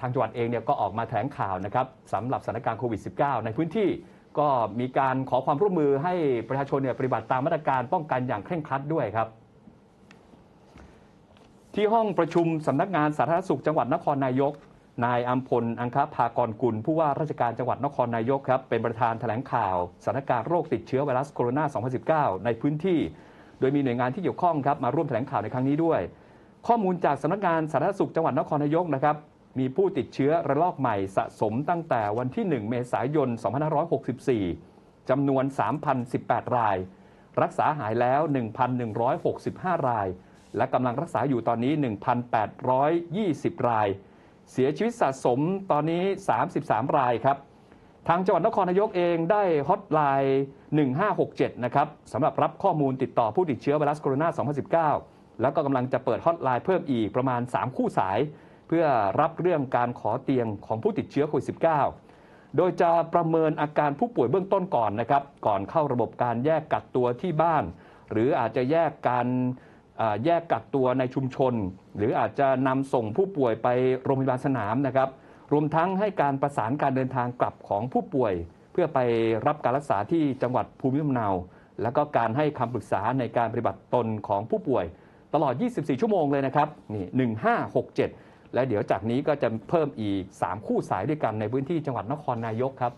ทางจังหวัดเองเนี่ยก็ออกมาแถลงข่าวนะครับสำหรับสถานการณ์โควิด -19 ในพื้นที่ก็มีการขอความร่วมมือให้ประชาชนเนี่ยปฏิบัติตามมาตรการป้องกันอย่างเคร่งครัดด้วยครับที่ห้องประชุมสำนักงานสาธารณสุขจังหวัดนครนายก นายอัมพล อังคภากรกุล ผู้ว่าราชการจังหวัดนครนายกครับ เป็นประธานแถลงข่าวสถานการณ์โรคติดเชื้อไวรัสโคโรนา 2019 ในพื้นที่ โดยมีหน่วยงานที่เกี่ยวข้องครับมาร่วมแถลงข่าวในครั้งนี้ด้วย ข้อมูลจากสำนักงานสาธารณสุขจังหวัดนครนายกนะครับ มีผู้ติดเชื้อระลอกใหม่สะสมตั้งแต่วันที่ 1 เมษายน 2564 จำนวน 3,018 ราย รักษาหายแล้ว 1,165 ราย และกำลังรักษาอยู่ตอนนี้ 1,820 ราย เสียชีวิตสะสมตอนนี้ 33 รายครับ ทางจังหวัดนครนายกเองได้ฮอตไลน์ 1567 นะครับสำหรับรับข้อมูลติดต่อผู้ติดเชื้อไวรัสโคโรนา 2019 แล้วก็กำลังจะเปิดฮอตไลน์เพิ่มอีกประมาณ 3 คู่สาย เพื่อรับเรื่องการขอเตียงของผู้ติดเชื้อโควิด -19 โดยจะประเมินอาการผู้ป่วยเบื้องต้นก่อนนะครับ ก่อนเข้าระบบการแยกกักตัวที่บ้าน หรืออาจจะแยกการแยกกักตัวในชุมชน หรืออาจจะนำส่งผู้ป่วยไปโรงพยาบาลสนามนะครับ รวมทั้งให้การประสานการเดินทางกลับของผู้ป่วย เพื่อไปรับการรักษาที่จังหวัดภูมิลำเนา แล้วก็การให้คำปรึกษาในการปฏิบัติตนของผู้ป่วย ตลอด 24 ชั่วโมงเลยนะครับนี่1567 และเดี๋ยวจากนี้ก็จะเพิ่มอีก 3 คู่สายด้วยกันในพื้นที่จังหวัดนครนายกครับ